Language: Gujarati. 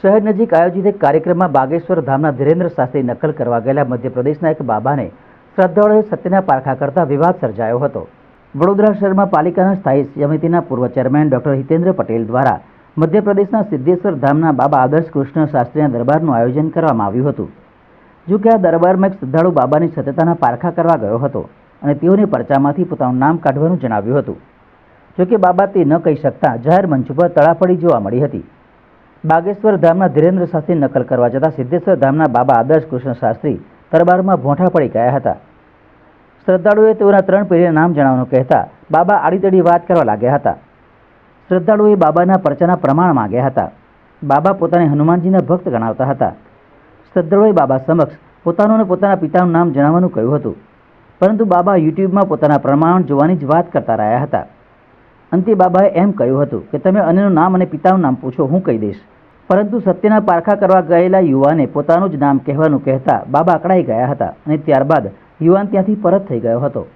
શહેર નજીક આયોજિત એક કાર્યક્રમમાં બાગેશ્વર ધામના ધીરેન્દ્ર શાસ્ત્રી નકલ કરવા ગયેલા મધ્યપ્રદેશના એક બાબાને શ્રદ્ધાળુઓએ સત્યના પારખા કરતા વિવાદ સર્જાયો હતો. વડોદરા શહેરમાં પાલિકાના સ્થાયી સમિતિના પૂર્વ ચેરમેન ડોક્ટર હિતેન્દ્ર પટેલ દ્વારા મધ્યપ્રદેશના સિદ્ધેશ્વર ધામના બાબા આદર્શ કૃષ્ણ શાસ્ત્રીના દરબારનું આયોજન કરવામાં આવ્યું હતું. જો કે આ દરબારમાં એક શ્રદ્ધાળુ બાબાની સત્યતાના પારખા કરવા ગયો હતો અને તેઓને પરચામાંથી પોતાનું નામ કાઢવાનું જણાવ્યું હતું. જો કે બાબા તે ન કહી શકતા જાહેર મંચ ઉપર તળાફડી જોવા મળી હતી. બાગેશ્વર ધામના ધીરેન્દ્ર શાસ્ત્રી નકલ કરવા જતા સિદ્ધેશ્વર ધામના બાબા આદર્શ કૃષ્ણ શાસ્ત્રી દરબારમાં ભોંઠા પડી ગયા હતા. શ્રદ્ધાળુએ તેઓના ત્રણ પેઢીના નામ જણાવવાનું કહેતા બાબા આડીતડી વાત કરવા લાગ્યા હતા. શ્રદ્ધાળુએ બાબાના પરચાના પ્રમાણ માગ્યા હતા. બાબા પોતાને હનુમાનજીના ભક્ત ગણાવતા હતા. શ્રદ્ધાળુએ બાબા સમક્ષ પોતાનું અને પોતાના પિતાનું નામ જણાવવાનું કહ્યું હતું. પરંતુ બાબા યુટ્યુબમાં પોતાના પ્રમાણ જોવાની જ વાત કરતા રહ્યા હતા. અંતે બાબાએ એમ કહ્યું હતું કે, તમે અન્યનું નામ અને પિતાનું નામ પૂછો, હું કહી દઈશ. પરંતુ સત્યના પારખા કરવા ગયેલા યુવાને પોતાનું જ નામ કહેવાનું કહેતા બાબા અકળાઈ ગયા હતા અને ત્યારબાદ યુવાન ત્યાંથી પરત થઈ ગયો હતો.